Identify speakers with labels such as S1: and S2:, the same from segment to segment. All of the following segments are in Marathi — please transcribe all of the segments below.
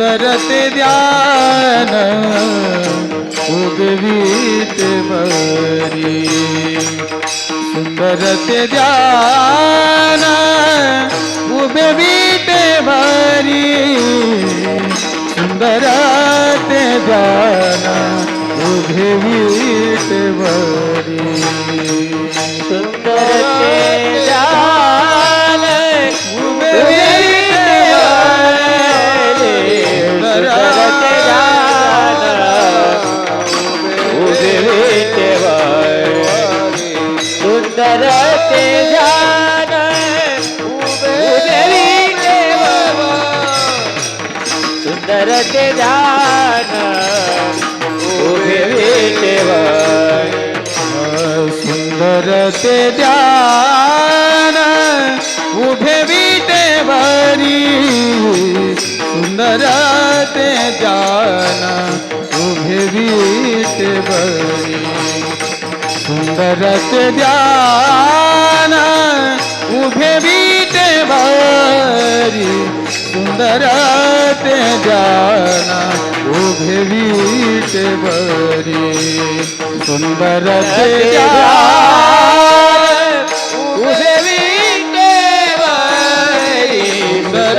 S1: सुंदर ध्यान उगवीत बरी सुंदर ते ध्यान उभवीत बरी सुंदर ते ध्यान उभवीत बरी
S2: सुंदर ध्यान. उभे वारे सुंदर ते
S1: ध्यान. उभे विटे भरी सुंदर ते ध्यान. उभे विटे भरी सुंदर ते ध्यान. उभे बीटे भरी सुंदर ते जाना। उभे बीटे भरी सुंदर ते ध्यान
S2: उभे बीटे वारी
S1: सुंदर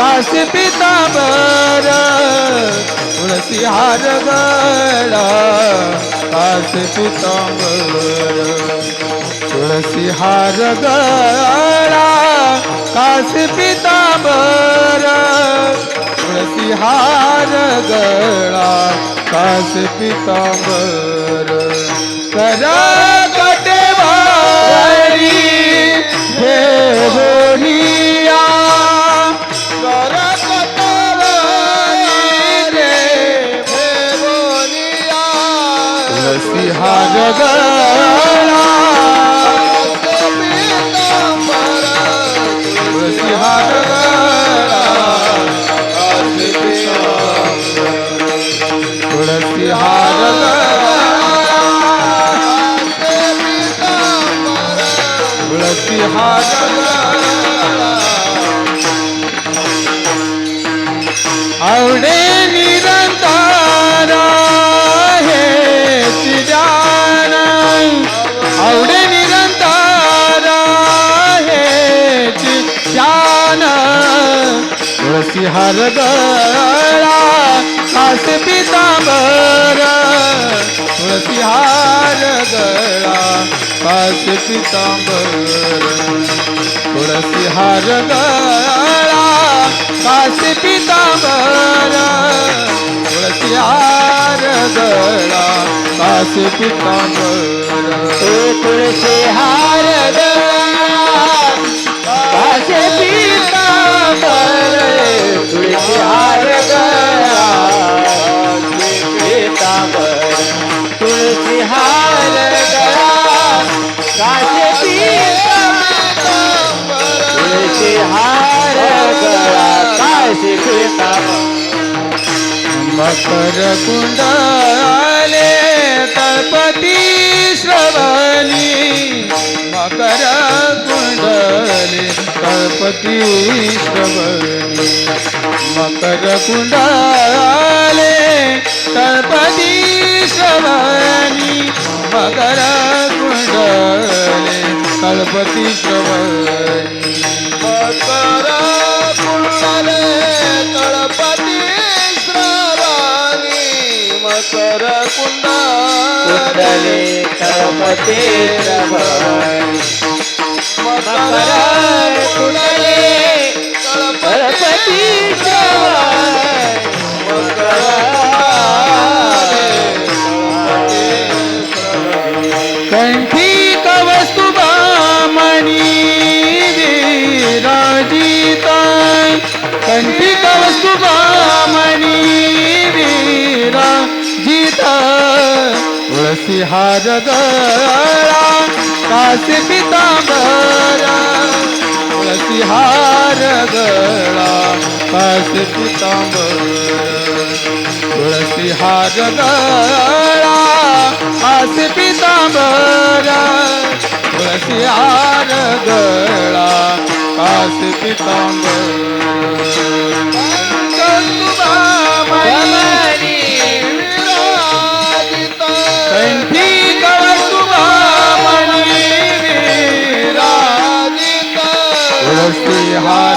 S1: कटवारी ठेवुनिया कर कटवारी तुळसी हार गळा. कास पितांबर तुळसी हार गळा. कास पितांबर तुळसी हार गळा. कास पितांबर तुळसी कटे गळा हे पितांबर आवडे निरंतर हे जान आवडे निरंतर हे जान तुळसी हार गळा कास पितांबर तुळसी हार गळा कास पितांबर। तुळसी हार गळा कास पितांबर। तुळसी हार गळा कास पितांबर।
S2: ओ तुळशी हार काशे पीतांबर। तुळशी हार पीतांबर तुळशी हार काशे पीतांबर तुळशी हार काशे पीतांबर
S1: तळपती श्रवणी मकर कुंडले तळपती श्रवणी मकर कुंड आले तळपती श्रवणी मकर कुंडले कल्पती श्रवणी मकर कुंडले कल्पती श्रवणी मकर
S2: कुंडले कल्पती प्रभय मकर कुंडले
S1: कल्पती तुळसी हार गळा काशी पितांबरा तुळसी हार गळा काशी पितांबरा तुळसी हार गळा काशी पितांबरा तुळसी हार गळा काशी पितांबरा. तुळसी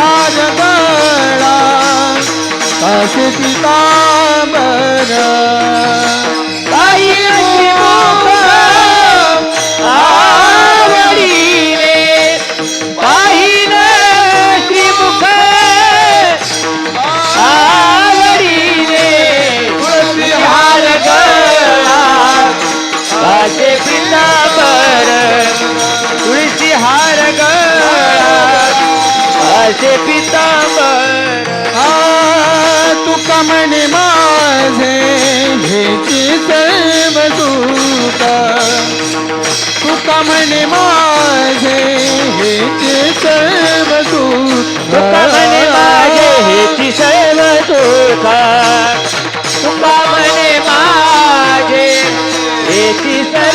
S2: तुळसी
S1: हार गळा काशी पितांबर. माझे पितांबर. आ, तुका म्हणे माझे घेची सर्व सुख तुका म्हणे माझे घेची सर्व सुख
S2: तुका म्हणे माझे घेची सर्व सुख तुका म्हणे माझे घेची सर्व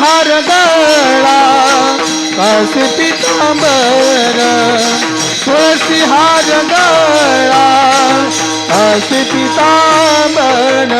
S1: हार गळा काशी पितांबर तुळशी हार गळा काशी पितांबर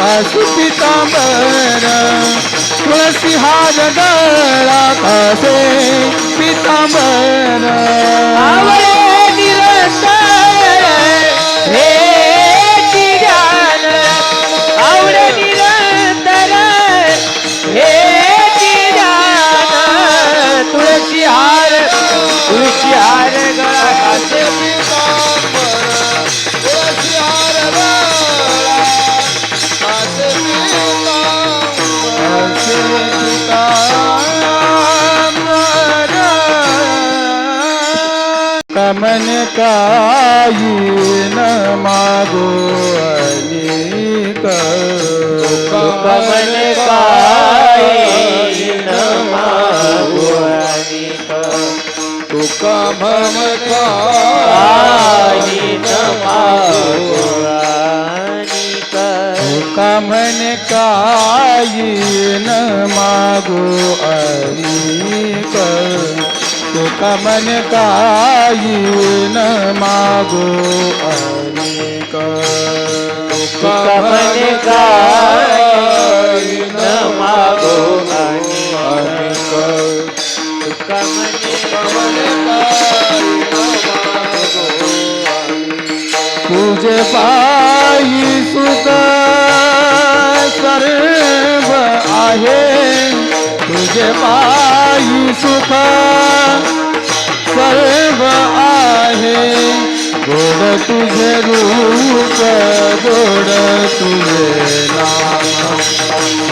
S1: तुळसी पितांबर तुळसी हार गळा कासे पितांबर.
S2: आवळे निरंतर हे
S1: कमन काई न मागो अनिक
S2: कमन काय न मागो अनिक
S1: तुका मन
S2: काही न मागो अनिक
S1: तुका मन काही न मागो अनेक तुका मन काही न मागो अनेक
S2: तुका मन तुझे
S1: पाई सुख सर्व आहे। तुझे पायी सुख सर्व आहे. गोड तुझे रूप गोड तुझे नाम.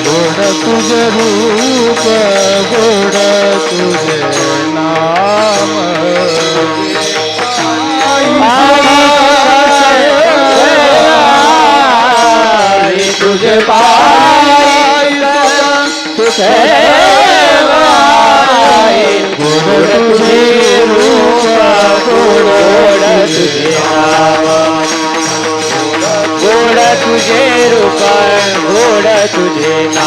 S1: गोड तुझे रूप गोड तुझे नाम.
S2: आई तुझे पायी सुख तुझे रूप गोड तुझे नाम